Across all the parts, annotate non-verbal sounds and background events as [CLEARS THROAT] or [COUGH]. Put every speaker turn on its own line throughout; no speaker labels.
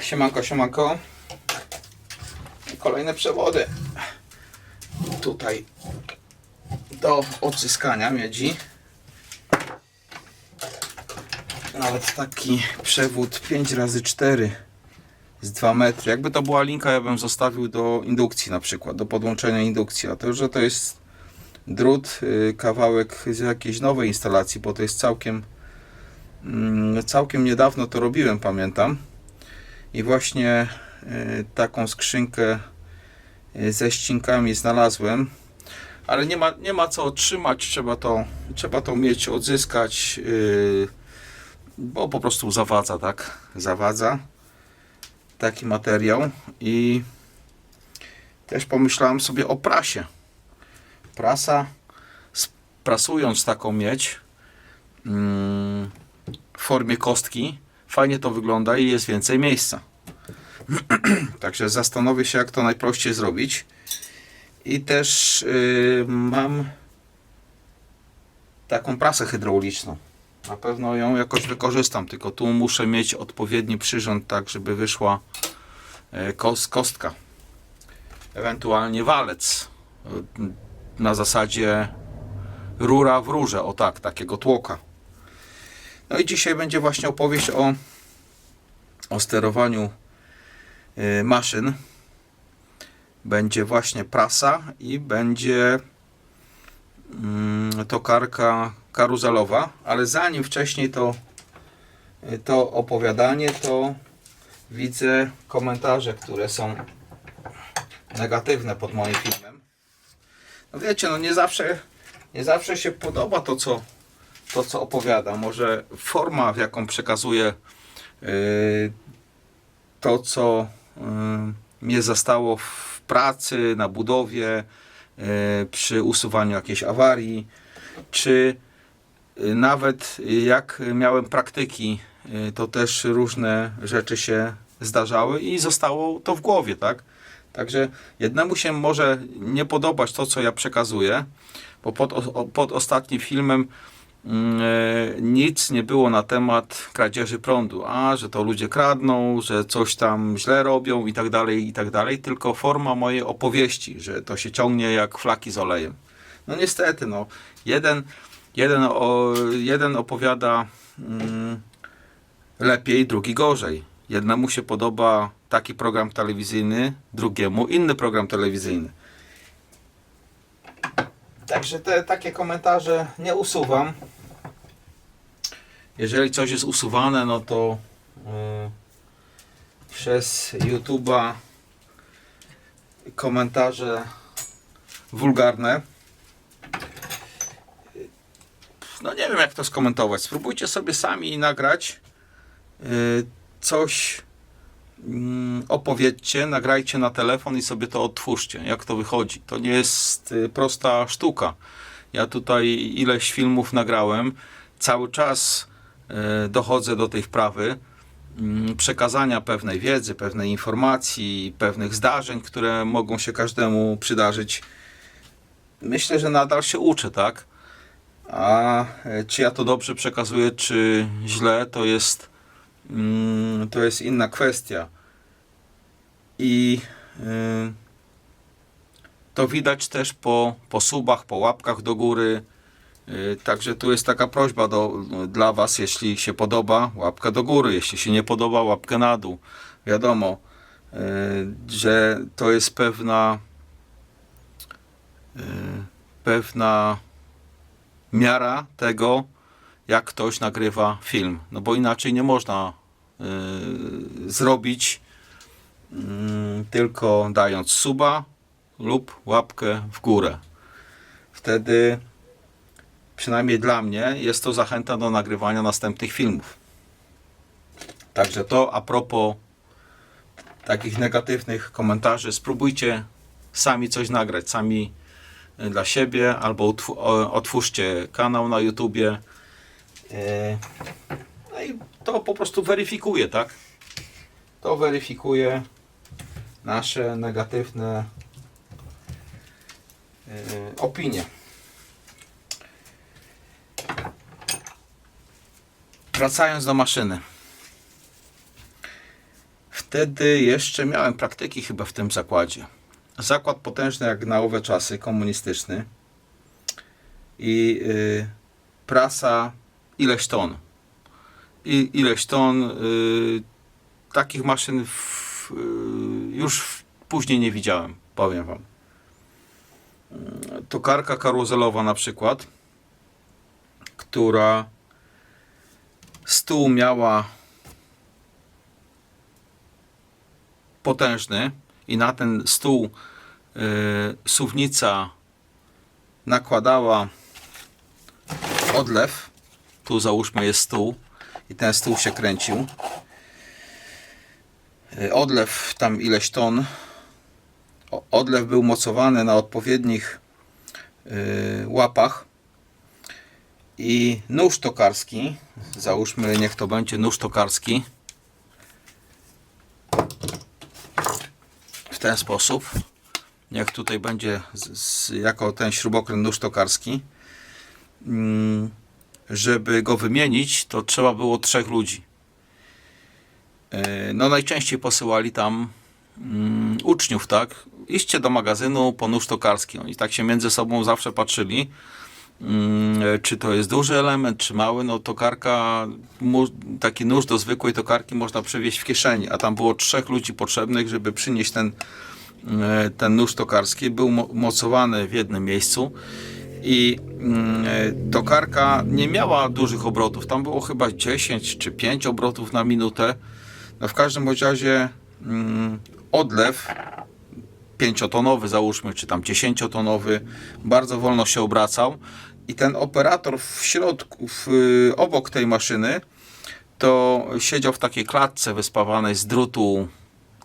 Siemanko, siemanko. Kolejne przewody. Tutaj do odzyskania miedzi. Nawet taki przewód 5 razy 4 z 2 metry. Jakby to była linka, ja bym zostawił do indukcji na przykład, do podłączenia indukcji. A to, że to jest drut, y, kawałek z jakiejś nowej instalacji, bo to jest całkiem mm, całkiem niedawno to robiłem, pamiętam. I właśnie y, taką skrzynkę y, ze ścinkami znalazłem. Ale nie ma, nie ma co trzymać, trzeba to, trzeba to mieć, odzyskać, y, bo po prostu zawadza, tak? Zawadza taki materiał i też pomyślałem sobie o prasie. Prasa, prasując taką miedź mm, w formie kostki, fajnie to wygląda i jest więcej miejsca. [CLEARS THROAT] Także zastanowię się, jak to najprościej zrobić. I też yy, mam taką prasę hydrauliczną. Na pewno ją jakoś wykorzystam, tylko tu muszę mieć odpowiedni przyrząd, tak żeby wyszła e, kos, kostka. Ewentualnie walec e, na zasadzie rura w rurze, o tak, takiego tłoka. No i dzisiaj będzie właśnie opowieść o, o sterowaniu maszyn. Będzie właśnie prasa i będzie mm, tokarka karuzelowa, ale zanim wcześniej to, y, to opowiadanie, to widzę komentarze, które są negatywne pod moim filmem. No wiecie, no nie zawsze, nie zawsze się podoba to, co, to, co opowiadam. Może forma, w jaką przekazuję yy, to, co mnie zastało w pracy, na budowie, yy, przy usuwaniu jakiejś awarii, czy yy, nawet jak miałem praktyki, yy, to też różne rzeczy się zdarzały i zostało to w głowie, tak? Także jednemu się może nie podobać to, co ja przekazuję, bo pod, pod ostatnim filmem e, nic nie było na temat kradzieży prądu, a że to ludzie kradną, że coś tam źle robią i tak dalej, i tak dalej, tylko forma mojej opowieści, że to się ciągnie jak flaki z olejem. No niestety, no, jeden, jeden, o, jeden opowiada mm, lepiej, drugi gorzej. Jednemu się podoba taki program telewizyjny, drugiemu inny program telewizyjny. Także te takie komentarze nie usuwam. Jeżeli coś jest usuwane, no to yy, przez YouTube'a komentarze wulgarne. No nie wiem jak to skomentować. Spróbujcie sobie sami nagrać yy, coś opowiedzcie, nagrajcie na telefon i sobie to odtwórzcie, jak to wychodzi. To nie jest y, prosta sztuka. Ja tutaj ileś filmów nagrałem, cały czas y, dochodzę do tej wprawy mm, przekazania pewnej wiedzy, pewnej informacji, pewnych zdarzeń, które mogą się każdemu przydarzyć. Myślę, że nadal się uczę, tak? A y, czy ja to dobrze przekazuję, czy źle, to jest Mm, to jest inna kwestia. I y, to widać też po, po subach, po łapkach do góry. Y, Także tu jest taka prośba do, dla Was, jeśli się podoba, łapka do góry, jeśli się nie podoba, łapkę na dół. Wiadomo, y, że to jest pewna pewna miara tego, jak ktoś nagrywa film. No bo inaczej nie można zrobić mm, tylko dając suba lub łapkę w górę. Wtedy przynajmniej dla mnie jest to zachęta do nagrywania następnych filmów. Także to a propos takich negatywnych komentarzy, spróbujcie sami coś nagrać, sami y, dla siebie, albo otwórzcie kanał na YouTubie. E, No i to po prostu weryfikuje, tak? To weryfikuje nasze negatywne e, opinie. Wracając do maszyny. Wtedy jeszcze miałem praktyki chyba w tym zakładzie. Zakład potężny jak na owe czasy, komunistyczny. I y, prasa ileś ton. I ileś ton. Y, takich maszyn w, y, już później nie widziałem, powiem wam. Tokarka karuzelowa na przykład, która stół miała potężny i na ten stół y, suwnica nakładała odlew. Tu załóżmy jest stół i ten stół się kręcił. Y, Odlew tam ileś ton. Odlew był mocowany na odpowiednich y, łapach. I nóż tokarski, załóżmy, niech to będzie nóż tokarski. W ten sposób. Niech tutaj będzie z, z, jako ten śrubokręt nóż tokarski. Żeby go wymienić, to trzeba było trzech ludzi. E, No najczęściej posyłali tam mm, uczniów, tak? Iście do magazynu po nóż tokarski. Oni tak się między sobą zawsze patrzyli. Mm, e, Czy to jest duży element, czy mały? No tokarka, mu- taki nóż do zwykłej tokarki można przewieźć w kieszeni, a tam było trzech ludzi potrzebnych, żeby przynieść ten, e, ten nóż tokarski. Był mo- mocowany w jednym miejscu i mm, e, tokarka nie miała dużych obrotów. Tam było chyba 10 czy 5 obrotów na minutę. No w każdym razie mm, odlew pięciotonowy załóżmy, czy tam dziesięciotonowy, bardzo wolno się obracał i ten operator w środku, w, y, obok tej maszyny, to siedział w takiej klatce wyspawanej z drutu,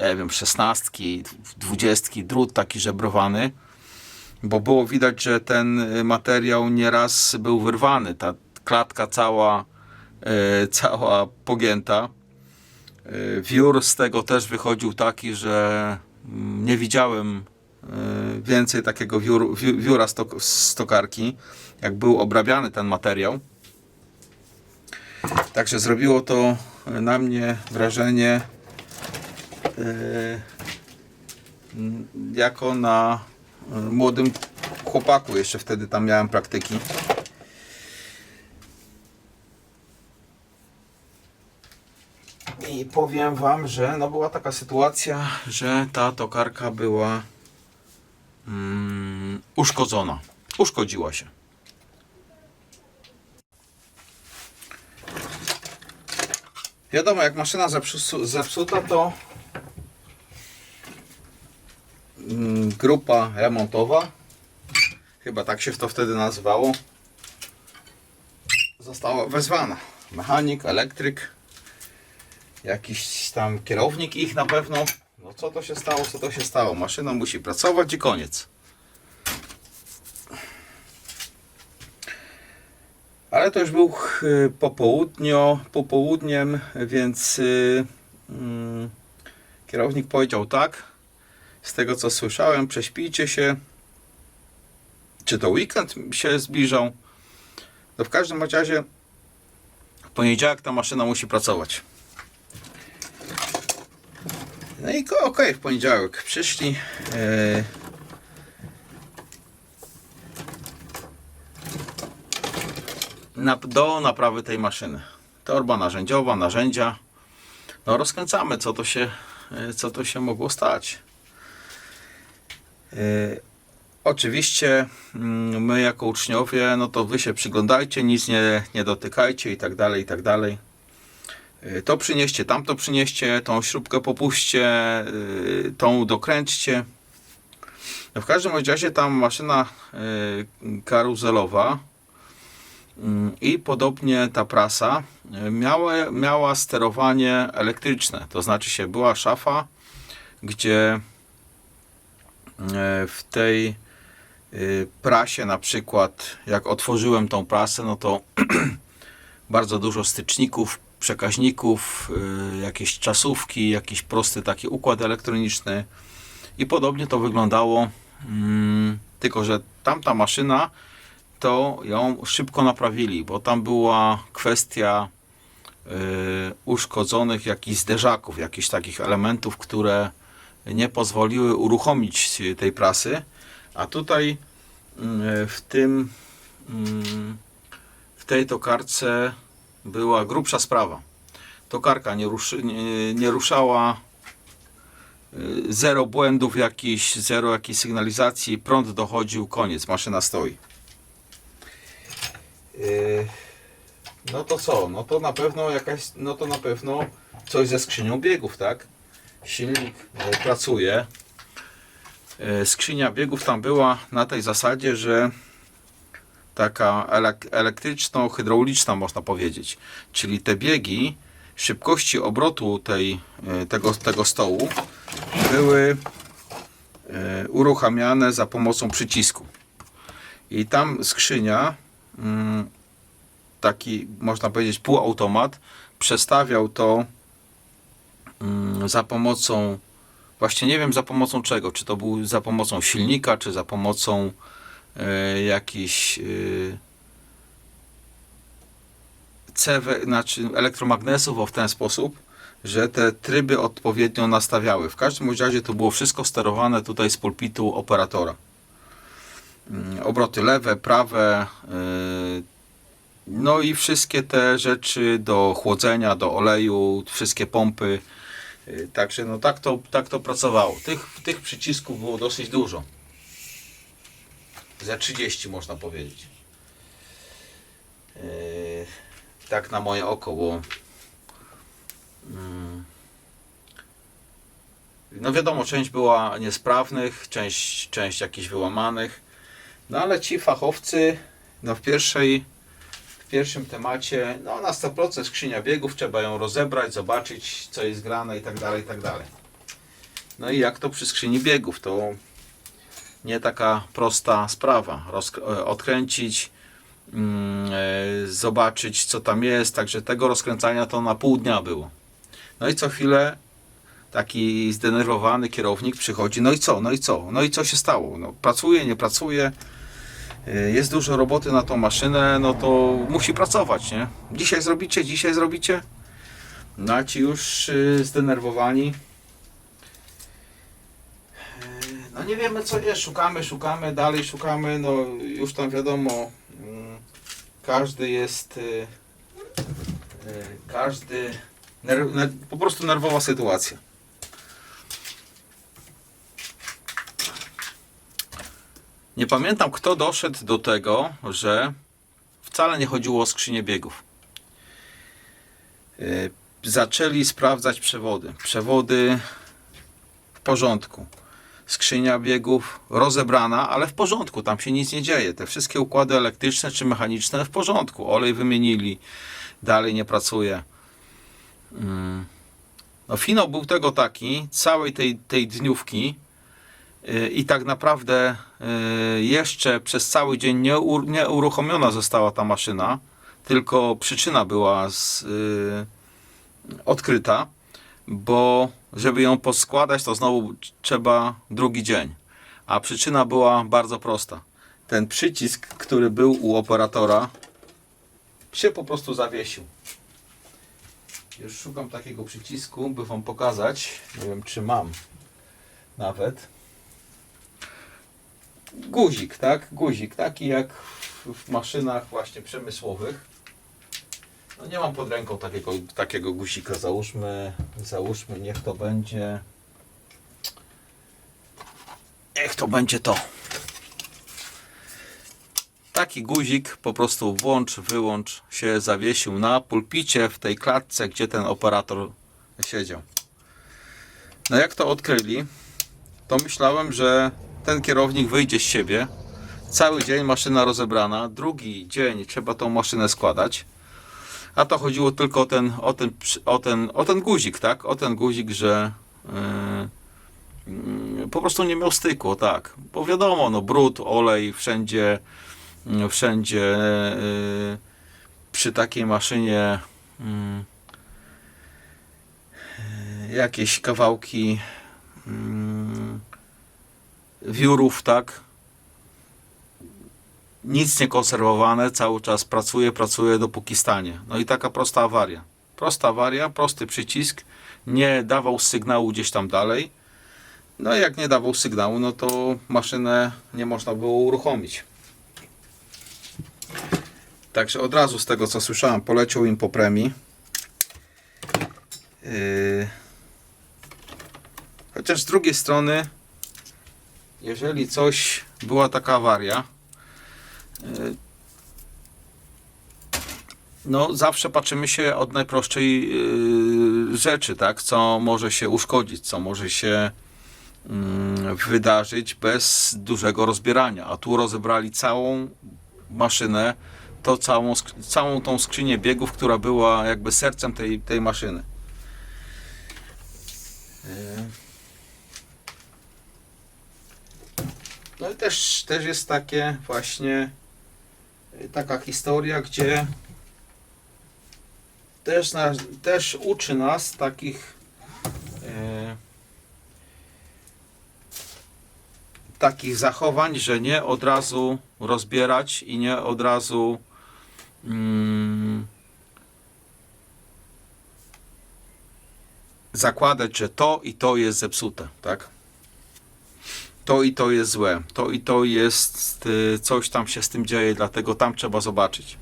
nie wiem, szesnastki, dwudziestki, drut taki żebrowany, bo było widać, że ten y, materiał nieraz był wyrwany, ta klatka cała, y, cała pogięta. Y, Wiór z tego też wychodził taki, że mm, nie widziałem więcej takiego wiór, wi- wióra stok, z tokarki, jak był obrabiany ten materiał. Także zrobiło to na mnie wrażenie jako na młodym chłopaku. Jeszcze wtedy tam miałem praktyki. I powiem wam, że no była taka sytuacja, że ta tokarka była mm, uszkodzona. Uszkodziła się. Wiadomo, jak maszyna zepsu- zepsuta, to grupa remontowa, chyba tak się to wtedy nazywało, została wezwana. Mechanik, elektryk, jakiś tam kierownik ich na pewno. No co to się stało, co to się stało? Maszyna musi pracować i koniec. Ale to już był popołudnio, popołudniem, więc y, mm, kierownik powiedział tak. Z tego co słyszałem, prześpijcie się. Czy to weekend się zbliżał? No w każdym razie w poniedziałek ta maszyna musi pracować. No i okej, w poniedziałek przyszli. e, na, do naprawy tej maszyny. Torba narzędziowa, narzędzia. No rozkręcamy, co to się, e, co to się mogło stać. E, Oczywiście mm, my jako uczniowie, no to wy się przyglądajcie, nic nie, nie dotykajcie i tak dalej, i tak dalej. Y, To przynieście, tamto przynieście, tą śrubkę popuśćcie, y, tą dokręćcie. No w każdym razie tam maszyna karuzelowa mm, i podobnie ta prasa miała, miała sterowanie elektryczne. To znaczy się była szafa, gdzie w tej y, prasie na przykład, jak otworzyłem tą prasę, no to [CLEARS THROAT] bardzo dużo styczników, przekaźników, y, jakieś czasówki, jakiś prosty taki układ elektroniczny i podobnie to wyglądało, mm, tylko że tamta maszyna to ją szybko naprawili, bo tam była kwestia uszkodzonych jakichś zderzaków, jakichś takich elementów, które nie pozwoliły uruchomić tej prasy. A tutaj mm, w tym mm, w tej tokarce była grubsza sprawa. Tokarka nie, ruszy, nie, nie ruszała, y, zero błędów jakichś, zero jakiejś sygnalizacji, prąd dochodził, koniec, maszyna stoi. Yy, No to co? No to na pewno jakaś, no to na pewno coś ze skrzynią biegów, tak? Silnik e, pracuje. E, Skrzynia biegów tam była na tej zasadzie, że taka elek- elektryczno-hydrauliczna można powiedzieć. Czyli te biegi, szybkości obrotu tej, e, tego, tego stołu były uruchamiane za pomocą przycisku. I tam skrzynia, mm, taki można powiedzieć półautomat, przestawiał to za pomocą, właśnie nie wiem za pomocą czego, czy to był za pomocą silnika, czy za pomocą e, jakichś e, CV, znaczy elektromagnesów o w ten sposób, że te tryby odpowiednio nastawiały. W każdym razie to było wszystko sterowane tutaj z pulpitu operatora. Mm, Obroty lewe, prawe, yy, no i wszystkie te rzeczy do chłodzenia, do oleju, wszystkie pompy. Yy, Także no tak to, tak to pracowało. Tych, tych przycisków było dosyć dużo. Za 30 można powiedzieć. Yy, tak na moje oko, bo mm, no wiadomo, część była niesprawnych, część, część jakichś wyłamanych, no ale ci fachowcy no w pierwszej w pierwszym temacie, no na 100% skrzynia biegów, trzeba ją rozebrać, zobaczyć co jest grane i tak dalej, i tak dalej. No i jak to przy skrzyni biegów, to nie taka prosta sprawa. E, odkręcić, e, zobaczyć co tam jest, także tego rozkręcania to na pół dnia było. No i co chwilę taki zdenerwowany kierownik przychodzi, no i co, no i co, no i co się stało, no pracuje, nie pracuje, jest dużo roboty na tą maszynę, no to musi pracować, nie? Dzisiaj zrobicie, dzisiaj zrobicie, no a ci już y, zdenerwowani, y, no nie wiemy co jest, szukamy, szukamy, dalej szukamy, no już tam wiadomo, mm, każdy jest, y, y, każdy, po prostu nerwowa sytuacja. Nie pamiętam, kto doszedł do tego, że wcale nie chodziło o skrzynię biegów. Yy, Zaczęli sprawdzać przewody. Przewody w porządku. Skrzynia biegów rozebrana, ale w porządku, tam się nic nie dzieje. Te wszystkie układy elektryczne czy mechaniczne w porządku. Olej wymienili, dalej nie pracuje. Mm. No finał był tego taki, całej tej, tej dniówki, i tak naprawdę yy, jeszcze przez cały dzień nie, nie uruchomiona została ta maszyna, tylko przyczyna była z, yy, odkryta, bo żeby ją poskładać, to znowu trzeba drugi dzień. A przyczyna była bardzo prosta. Ten przycisk, który był u operatora, się po prostu zawiesił. Już szukam takiego przycisku, by Wam pokazać. Nie wiem, czy mam nawet guzik, tak? Guzik, taki jak w, maszynach właśnie przemysłowych. No nie mam pod ręką takiego, takiego guzika. Załóżmy, załóżmy, niech to będzie. Niech to będzie to. Taki guzik po prostu włącz, wyłącz się zawiesił na pulpicie w tej klatce, gdzie ten operator siedział. No jak to odkryli, to myślałem, że ten kierownik wyjdzie z siebie. Cały dzień maszyna rozebrana, drugi dzień trzeba tą maszynę składać. A to chodziło tylko o ten, o ten, o ten, o ten guzik, tak? O ten guzik, że yy, yy, po prostu nie miał styku, tak. Bo wiadomo, no brud, olej, wszędzie, yy, wszędzie yy, przy takiej maszynie yy, yy, jakieś kawałki mm, wiórów, tak? Nic nie konserwowane, cały czas pracuje, pracuje dopóki stanie. No i taka prosta awaria. Prosta awaria, prosty przycisk, nie dawał sygnału gdzieś tam dalej. No i jak nie dawał sygnału, no to maszynę nie można było uruchomić. Także od razu z tego co słyszałem, poleciał im po premii. Yy, Chociaż z drugiej strony, jeżeli coś była taka awaria, yy, no zawsze patrzymy się od najprostszej yy, rzeczy, tak? Co może się uszkodzić, co może się mm, wydarzyć bez dużego rozbierania. A tu rozebrali całą maszynę, to całą, całą tą skrzynię biegów, która była jakby sercem tej, tej maszyny. No i też, też jest takie właśnie y, taka historia, gdzie też, nas, też uczy nas takich e, takich zachowań, że nie od razu rozbierać i nie od razu mm, zakładać, że to i to jest zepsute, tak? To i to jest złe, to i to jest y, coś tam się z tym dzieje, dlatego tam trzeba zobaczyć.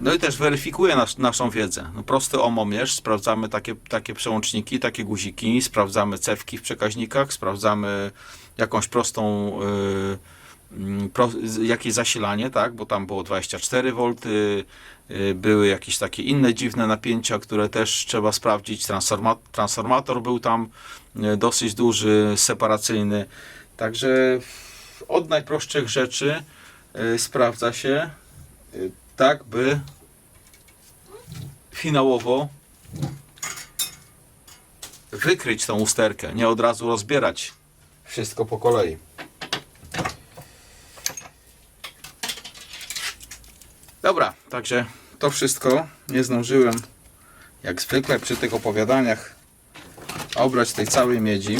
No i też weryfikuje nas, naszą wiedzę. No prosty omomierz, sprawdzamy takie, takie przełączniki, takie guziki, sprawdzamy cewki w przekaźnikach, sprawdzamy jakąś prostą, y, mm, pro, z- jakieś zasilanie, tak, bo tam było 24 V, y, były jakieś takie inne dziwne napięcia, które też trzeba sprawdzić. Transforma, transformator był tam y, dosyć duży, separacyjny. Także od najprostszych rzeczy y, sprawdza się tak, by finałowo wykryć tą usterkę, nie od razu rozbierać wszystko po kolei. Dobra, także to wszystko. Nie zdążyłem, jak zwykle przy tych opowiadaniach, obrać tej całej miedzi.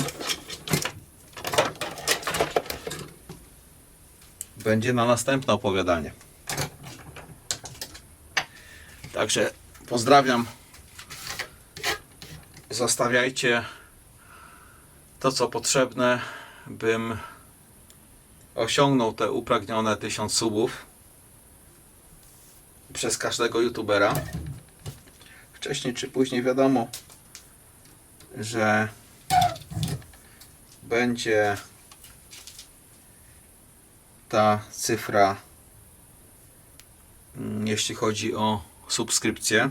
Będzie na następne opowiadanie. Także pozdrawiam. Zostawiajcie to, co potrzebne, bym osiągnął te upragnione 1000 subów przez każdego youtubera. Wcześniej czy później wiadomo, że będzie ta cyfra, mm, jeśli chodzi o subskrypcję.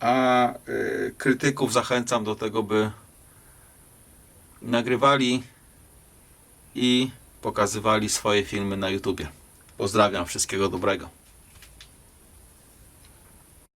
A y, krytyków zachęcam do tego, by nagrywali i pokazywali swoje filmy na YouTubie. Pozdrawiam, wszystkiego dobrego.